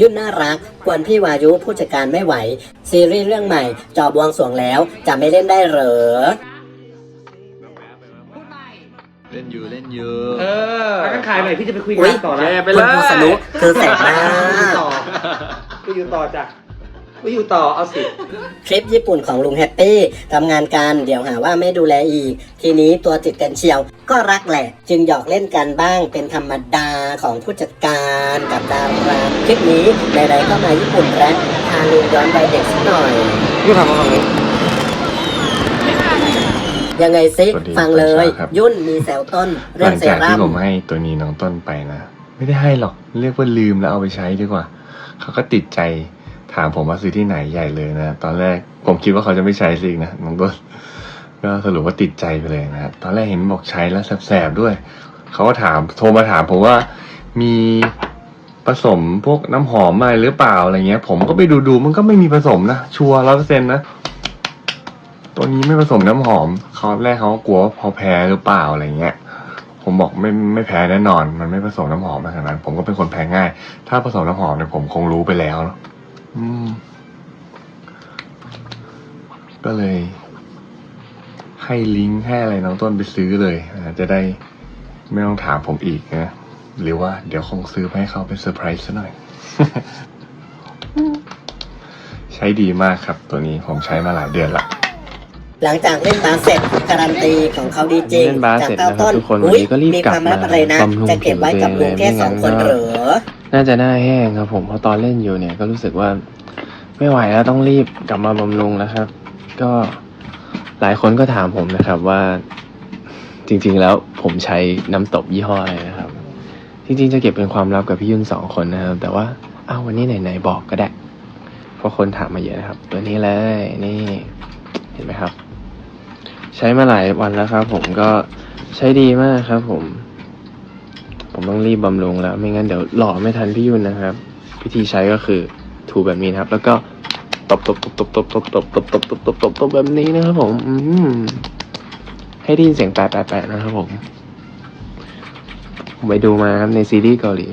ยุ่นน่ารัก กวนพี่วายุผู้จัดการไม่ไหว ซีรีส์เรื่องใหม่ จอบวงสรวงแล้ว จะไม่เล่นได้เหรอ เล่นอยู่เล่นอยู่เออถ้ากันขายใหม่พี่จะไปคุยอุ๊งายนต่อแชนะร์ไปคุเลณยภูสนุกคือแสบมาก ต่อไปอยู่ต่อจ้ะ ไปอยู่ต่อเอาสิทริปญี่ปุ่นของลุงแฮปปี้ทำงานกันเดี๋ยวหาว่าไม่ดูแลอีก ทีนี้ตัวติดกันเชียวก็รักแหละ จึงหยอกเล่นกันบ้างเป็นธรรมดาของผู้จัดการกับดาราคลิปนี้ใดๆก็มาญี่ปุ่นแล้วพาลุงย้อนไปเด็กสักหน่อยพี่ทำมาฝั่งนี้ยังไงซิ สวัสดีฟังเลย ครับ ยุ่นมีแซวต้น หเรื่อลังงเซจากรั่ที่ม ผมให้ตัวนี้น้องต้นไปนะ ไม่ได้ให้หรอก เรียกว่าลืมแล้วเอาไปใช้ดีกว่า เขาก็ติดใจ ถามผมว่าซื้อที่ไหนใหญ่เลยนะตอนแรกผมคิดว่าเขาจะไม่ใช้สินะน้องต้นก็สรุปว่าติดใจไปเลยนะตอนแรกเห็นบอกใช้แล้วแสบๆด้วย เขาก็ถามโทรมาถามผมว่ามีผสมพวกน้ำหอมอะไรหรือเปล่าอะไรเงี้ย ผมก็ไปดูดูๆมันก็ไม่มีผสมนะชัวร์ร้อยเปอร์เซ็นต์นะตัวนี้ไม่ผสมน้ำหอมเขาแรกเขากลัวว่าพอแพ้หรือเปล่าอะไรเงี้ยผมบอกไม่ไม่แพ้แน่นอน มันไม่ผสมน้ำหอมนะขนาดนั้น ผมก็เป็นคนแพ้ง่าย ถ้าผสมน้ำหอมเนี่ยผมคงรู้ไปแล้วเนอะ อืม ก็เลย ให้ลิงก์ให้อะไรน้องต้นไปซื้อเลยนะจะได้ไม่ต้องถามผมอีกนะ หรือว่าเดี๋ยวคงซื้อไปให้เขาเป็นเซอร์ไพรส์ซะหน่อย ใช้ดีมากครับ ตัวนี้ผมใช้มาหลายเดือนละ หลังจากเล่นบาสเสร็จการันตีของเขาดีจริงเล่นบาสจากเสร็จเก้านะครับต้นทุกคนวันอุ๊ยนี้ก็รีบมีกลับความลับมาอะไรนะ บำรุงจะเก็บไว้กับลุงแค่สองคนเหรอ น่าจะหน้าแห้งครับผมเพราะตอนเล่นอยู่เนี่ยก็รู้สึกว่าไม่ไหวแล้วต้องรีบกลับมาบำรุงแล้วครับ ก็หลายคนก็ถามผมนะครับว่า จริง ๆ แล้วผมใช้น้ำตบยี่ห้ออะไรนะครับ จริง ๆ จะเก็บเป็นความลับกับพี่ยุ่นสองคนนะครับ แต่ว่าอ้าววันนี้ไหนๆบอกก็ได้ เพราะคนถามมาเยอะนะครับ ตัวนี้เลยนี่เห็นไหมครับ ใช้มาหลายวันแล้วครับ ผมก็ใช้ดีมากครับ ผม ผมต้องรีบบำรุงแล้ว ไม่งั้นเดี๋ยวหล่อไม่ทันพี่ยุ่นนะครับ วิธีใช้ก็คือถูแบบนี้นะครับ แล้วก็ตบตบตบตบตบตบตบตบตบตบตบตบตบแบบนี้นะครับผม อืให้ได้ยินเสียงแปะแปะแปะนะครับผม ผมไปดูมาครับในซีรีส์เกาหลี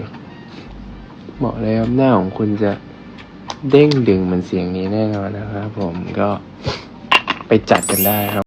บอกเลยครับหน้าของคุณจะเด้งดึงเหมือนเสียงนี้แน่นอนนะครับผมก็ไปจัดกันได้ครับ